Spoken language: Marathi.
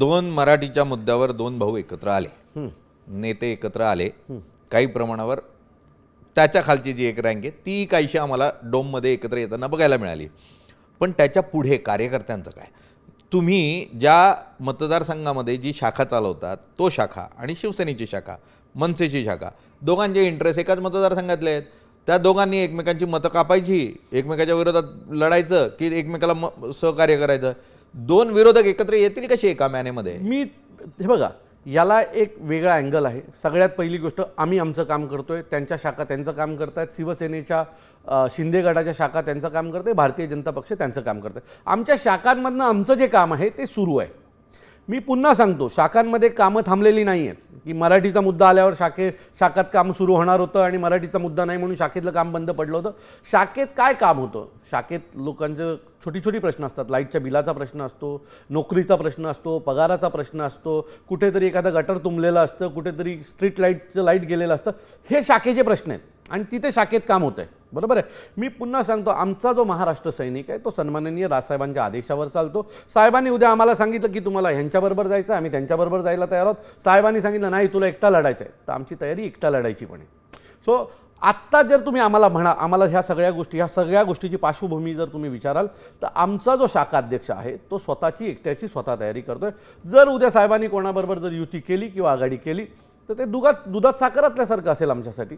दोन मराठीच्या मुद्द्यावर दोन भाऊ एकत्र आले. नेते एकत्र आले. काही प्रमाणावर त्याच्या खालची जी एक रँक आहे ती काहीशी आम्हाला डोममध्ये एकत्र येताना बघायला मिळाली. पण त्याच्या पुढे कार्यकर्त्यांचं काय? तुम्ही ज्या मतदारसंघामध्ये जी शाखा चालवतात तो शाखा आणि शिवसेनेची शाखा मनसेची शाखा दोघांचे इंटरेस्ट एकाच मतदारसंघातले आहेत. त्या दोघांनी एकमेकांची मतं कापायची एकमेकाच्या विरोधात लढायचं की एकमेकाला म सहकार्य करायचं. दोन विरोधक एकत्र येतील कसे एका मॅनेमध्ये मी हे बघा याला एक वेगळा अँगल आहे. सगळ्यात पहिली गोष्ट आम्ही आमचं काम करतोय त्यांच्या शाखा त्यांचं काम करतायत शिवसेनेच्या शिंदे गटाच्या शाखा त्यांचं काम करते भारतीय जनता पक्ष त्यांचं काम करते आमच्या शाखांमधनं आमचं जे काम आहे ते सुरू आहे. मी पुन्हा सांगतो शाखांमध्ये कामं थांबलेली नाही आहेत की मराठीचा मुद्दा आल्यावर शाखे शाखात काम सुरू होणार होतं आणि मराठीचा मुद्दा नाही म्हणून शाखेतलं काम बंद पडलं होतं. शाखेत काय काम होतं? शाखेत लोकांचं छोटी छोटी प्रश्न असतात. लाईटच्या बिलाचा प्रश्न असतो नोकरीचा प्रश्न असतो पगाराचा प्रश्न असतो कुठेतरी एखादं गटर तुंबलेलं असतं कुठेतरी स्ट्रीट लाईटचं लाइट गेलेलं असतं. हे शाखेचे प्रश्न आहेत आणि तिथे शाखेत काम होतं आहे बरोबर आहे. मी पुन्हा सांगतो आमचा जो महाराष्ट्र सैनिक आहे तो सन्माननीय राजसाहेबांच्या आदेशावर चालतो. साहेबांनी उद्या आम्हाला सांगितलं की तुम्हाला ह्यांच्याबरोबर जायचं आहे, आम्ही त्यांच्याबरोबर जायला तयार आहोत. साहेबांनी सांगितलं नाही तुला एकटा लढायचं आहे. तर आमची तयारी एकटा लढायची पण आहे. सो आत्ता जर तुम्ही आम्हाला म्हणा आम्हाला ह्या सगळ्या गोष्टी ह्या सगळ्या गोष्टीची पार्श्वभूमी जर तुम्ही विचाराल तर आमचा जो शाखा अध्यक्ष आहे तो स्वतःची एकट्याची स्वतः तयारी करतोय. जर उद्या साहेबांनी कोणाबरोबर जर युती केली किंवा आघाडी केली तर ते दुधात दुधात साखर असल्यासारखं असेल आमच्यासाठी.